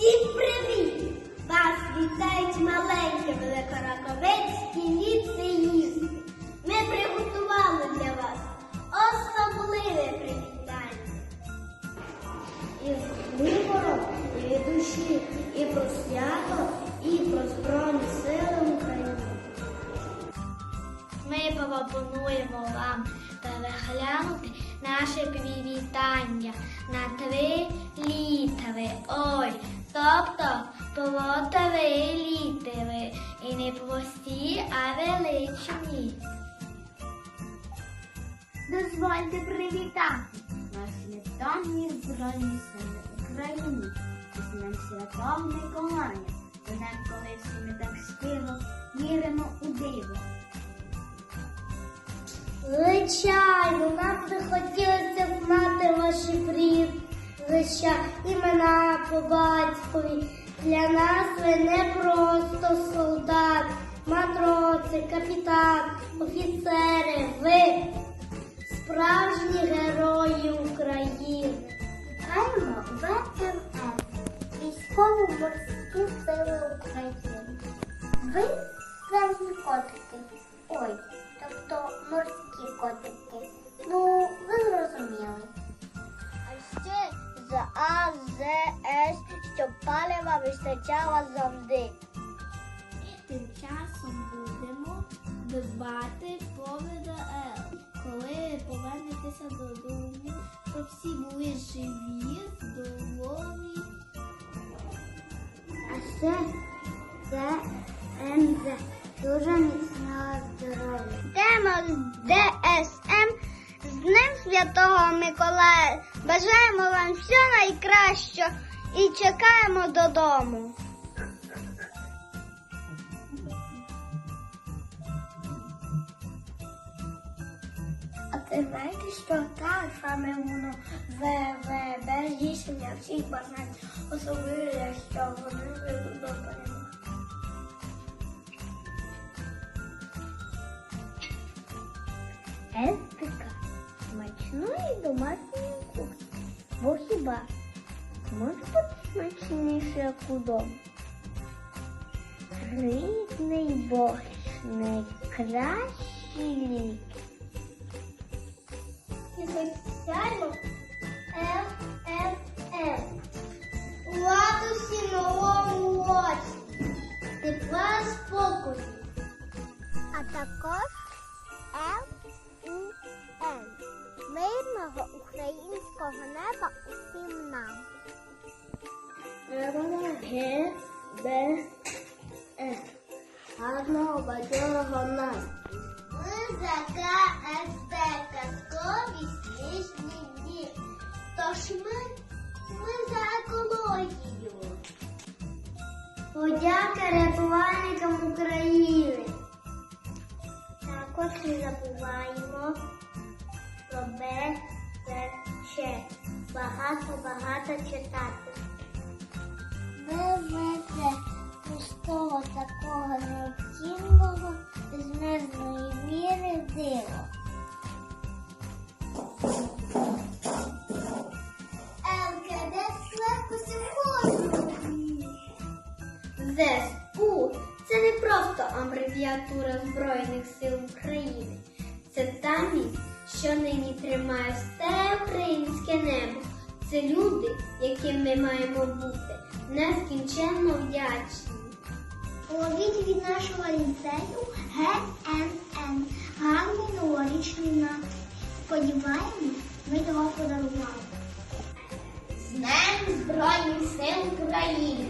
Всім привіт! Вас вітають маленькі великораковецькі ліцеїсти. Ми приготували для вас особливе привітання. Із вибором і від душі, і про свято, і про Збройні Сили України. Ми пропонуємо вам переглянути наше привітання на три літери. Ой, тобто три літери. І не прості, а величні. Дозвольте привітати нас святоні збройні сили України з Днем Святого Миколая. Днем, коли всі ми так щиро віримо у диво. Звичайно, нам би хотілося б знати ваші прізвища, імена по батькові. Для нас ви не просто солдат, матроси, капітан, офіцери. Ви справжні герої України. Вітаємо ВМС, військово-морські сили України. Ви справжні котики. Щоб палива вистачало завжди. Тим часом будемо дбати про ВДЛ. Коли повернетеся додому, щоб всі були живі, здорові. А ще це МЗ. Дуже міцного здоров'я. Тема ДСМ з Днем Святого Миколая. Бажаємо вам всього найкращого і чекаємо додому. А ти знаєте, що так саме воно ВВБ рішення всіх бажань особливо, що вони ведуть до перемоги. Естика смачної домашньої кухні. Бо хіба може бути смачніше, як удома? Рідний борщ найкращий лік. І вивчаємо МММ. Ладусі новому році. Тепла спокою. а також ЛУН мирного українського неба Г, Б, Е. Гарного бадьорого нас. Музика, естека, скові, смішні дні. Тож ми, ми за екологію. Подяка рятувальникам України. Також не забуваємо про Б, Ц, Ч. Багато-багато читати. Просто абревіатура Збройних сил України. Це та міць, що нині тримає все українське небо. Це люди, яким ми маємо бути нескінченно вдячні. Ловіть від нашого ліцею ГНН. Гарний новорічний настрій. Сподіваємось, ми його подарували. З Днем Збройних сил України!